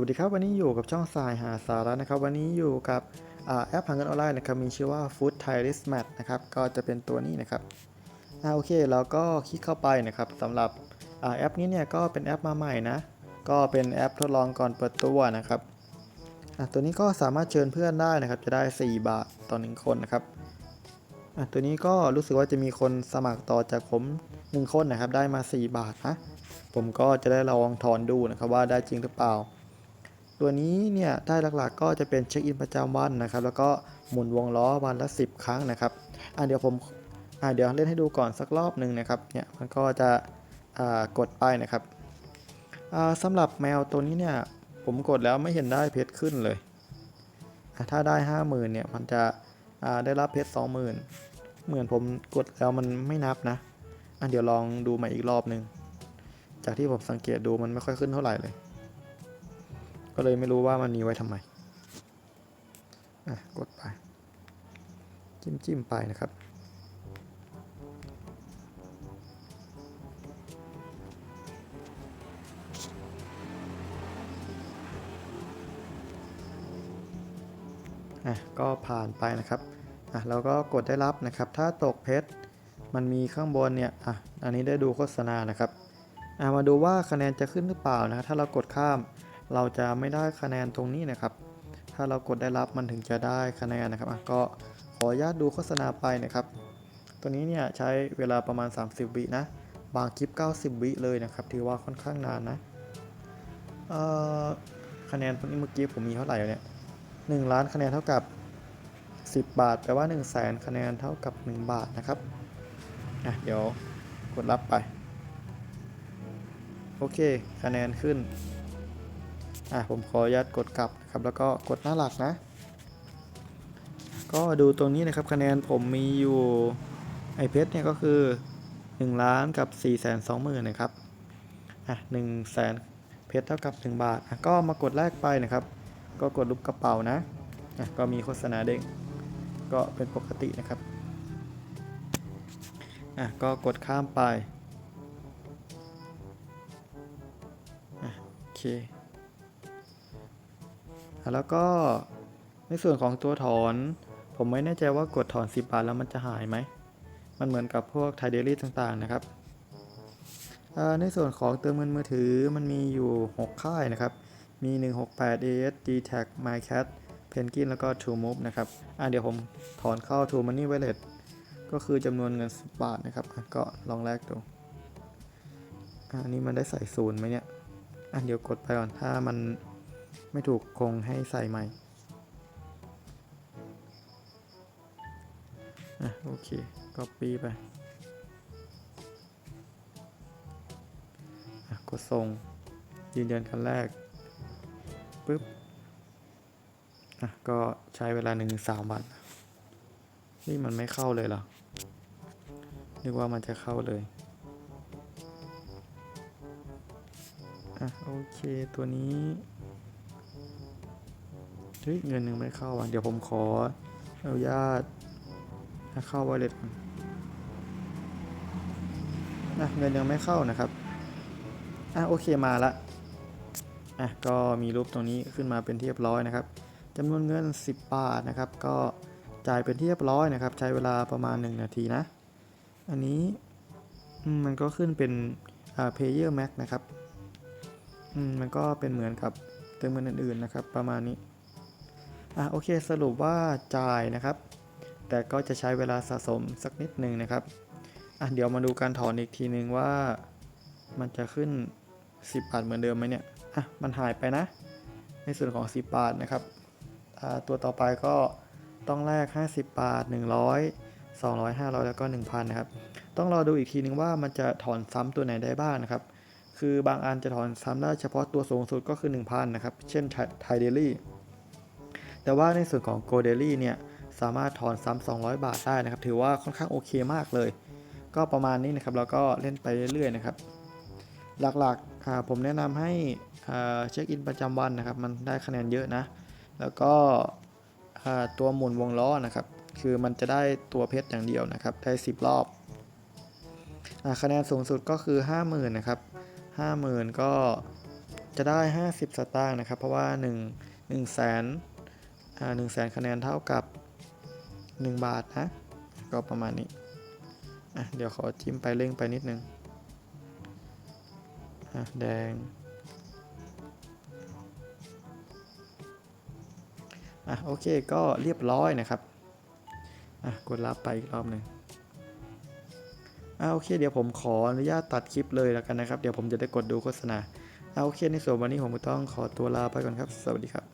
วัสดีครับวันนี้อยู่กับช่องสายหาสาระนะครับ วันนี้อยู่กับอแอปหาเงินออนไลน์นะครับมีชื่อว่า Food Thai l i s Mat นะครับก็จะเป็นตัวนี้นะครับอ่าโอเคเราก็คลิกเข้าไปนะครับสำหรับอแอปนี้เนี่ยก็เป็นแอปมาใหม่นะก็เป็นแอปทดลองก่อนเปิดตัวนะครับอะตัวนี้ก็สามารถเชิญเพื่อนได้นะครับ จะได้ 4 บาทต่อ1คนนะครับอะตัวนี้ก็รู้สึกว่าจะมีคนสมัครต่อจากผม 1 คนนะครับ ได้มา 4 บาทนะผมก็จะได้ลองถอนดูนะครับว่าได้จริงหรือเปล่า ตัวนี้เนี่ยได้หลักๆก็จะเป็นเช็คอินประจำวันนะครับ แล้วก็หมุนวงล้อวันละ 10 ครั้งนะครับอะเดี๋ยวผมอะเดี๋ยวเล่นให้ดูก่อนสักรอบหนึ่งนะครับ เนี่ยมันก็จะอ่ากดไปนะครับอ่าสำหรับแมวตัวนี้เนี่ยผมกดแล้วไม่เห็นได้เพชรขึ้นเลย ถ้าได้ 50,000เนี่ยมันจะได้รับเพชร20,000 เหมือนผมกดแล้วมันไม่นับนะอะเดี๋ยวลองดูใหม่อีกรอบหนึ่งจากที่ผมสังเกตดูมันไม่ค่อยขึ้นเท่าไหร่เลย ก็เลยไม่รู้ว่ามันมีไว้ทำไม อะ กดไป จิ้มจิ้มไปนะครับ อะ ก็ผ่านไปนะครับ อะ เราก็กดได้รับนะครับ ถ้าตกเพชร มันมีข้างบนเนี่ย อะ อันนี้ได้ดูโฆษณานะครับ อะ มาดูว่าคะแนนจะขึ้นหรือเปล่านะ ถ้าเรากดข้าม เราจะไม่ได้คะแนนตรงนี้นะครับ ถ้าเรากดได้รับมันถึงจะได้คะแนนนะครับก็ขออนุญาตดูโฆษณาไปนะครับ ตัวนี้เนี่ยใช้เวลาประมาณ 30 วินะ บางคลิป 90 วิเลยนะครับ ถือว่าค่อนข้างนานนะ คะแนนพวกนี้เมื่อกี้ผมมีเท่าไหร่เนี่ย1ล้านคะแนนเท่ากับ 10 บาท แปลว่า1 0 0 0 0แสนคะแนนเท่ากับ 1 บาทนะครับอะเดี๋ยวกดรับไป โอเค คะแนนขึ้น อะผมขออนุญาตกดกลับนะครับแล้วก็กดหน้าหลักนะ ก็ดูตรงนี้นะครับคะแนนผมมีอยู่ไอเพชรเนี่ยก็คือ 1 ล้านกับ4 2 0 0 0 0นะครับอะ1แสนเพชรเท่ากับ 1 บาทอะก็มากดแรกไปนะครับ ก็กดรูปกระเป๋านะอะก็มีโฆษณาเด้งก็เป็นปกตินะครับอะก็กดข้ามไปอะโอเค แล้วก็ในส่วนของตัวถอน ผมไม่แน่ใจว่ากดถอน 10 บาทแล้วมันจะหายไหม มันเหมือนกับพวกไทเดลี่ต่างๆนะครับ ในส่วนของเติมเงินมือถือมันมีอยู่ 6 ค่ายนะครับ มี 168 AS DTAG MyCat Penguin แล้วก็ TrueMove นะครับอ่าเดี๋ยวผมถอนเข้า True Money Wallet ก็คือจำนวนเงิน 10 บาทนะครับ ก็ลองแลกดูอ่าอันนี้มันได้ใส่ศูนย์ไหมเนี่ยอะเดี๋ยวกดไปก่อน ถ้ามัน ไม่ถูกคงให้ใส่ใหม่อะโอเคก็ปีไปกดส่งยืนยันคันแรกปึ๊บอะก็ใช้เวลาหนึ่งสามวัน นี่มันไม่เข้าเลยเหรอ นึกว่ามันจะเข้าเลยอะโอเคตัวนี้ ฮ้ยเงินหนึ่งไม่เข้าอะ เดี๋ยวผมขออนุญาตให้เข้าวอลเล็ตก่อนนะเงินยังไม่เข้านะครับ อะโอเคมาละ อะก็มีรูปตรงนี้ขึ้นมาเป็นที่เรียบร้อยนะครับจำนวนเงิน 10 บาทนะครับ ก็จ่ายเป็นที่เรียบร้อยนะครับ ใช้เวลาประมาณ 1 นาทีนะ อันนี้มมันก็ขึ้นเป็นอ่า Player Max นะครับอืมมันก็เป็นเหมือนกับเติมเงินอื่นๆนะครับ ประมาณนี้ อะโอเคสรุปว่าจ่ายนะครับ แต่ก็จะใช้เวลาสะสมสักนิดหนึ่งนะครับอะเดี๋ยวมาดูการถอนอีกทีนึงว่า มันจะขึ้น 10 บาทเหมือนเดิมไหมเนี่ยอะมันหายไปนะ ในส่วนของ 10 บาทนะครับอ่าตัวต่อไปก็ต้องแลก50 บาท 100 200 500 แล้วก็ 1,000 นะครับ ต้องรอดูอีกทีนึงว่ามันจะถอนซ้ำตัวไหนได้บ้างนะครับ คือบางอันจะถอนซ้ำได้เฉพาะตัวสูงสุดก็คือ 1,000 นะครับ เช่นไทเดลี่ แต่ว่าในส่วนของ g o d a i l y เนี่ยสามารถถอนซ้ำ200 บาทได้นะครับ ถือว่าค่อนข้างโอเคมากเลย ก็ประมาณนี้นะครับ แล้วก็เล่นไปเรื่อยๆนะครับ หลักๆผมแนะนำให้เช็คอินประจำวันนะครับ มันได้คะแนนเยอะนะ แล้วก็ตัวหมุนวงล้อนะครับ คือมันจะได้ตัวเพชรอย่างเดียวนะครับ ได้ 10 รอบอคะแนนสูงสุดก็คือ 50,000นะครับ50,000 ก็จะได้ 50 สตางค์นะครับ เพราะว่า 1 1 0 0 0 0 หนึ่งแสนคะแนนเท่ากับ 1 บาทนะ ก็ประมาณนี้เดี๋ยวขอจิ้มไปเร่งไปนิดนึงแดงอะโอเคก็เรียบร้อยนะครับกดรับไปอีกรอบหนึ่งอะโอเคเดี๋ยวผมขออนุญาตตัดคลิปเลยแล้วกันนะครับ เดี๋ยวผมจะได้กดดูโฆษณาอะโอเคในส่วนวันนี้ผมต้องขอตัวลาไปก่อนครับ สวัสดีครับ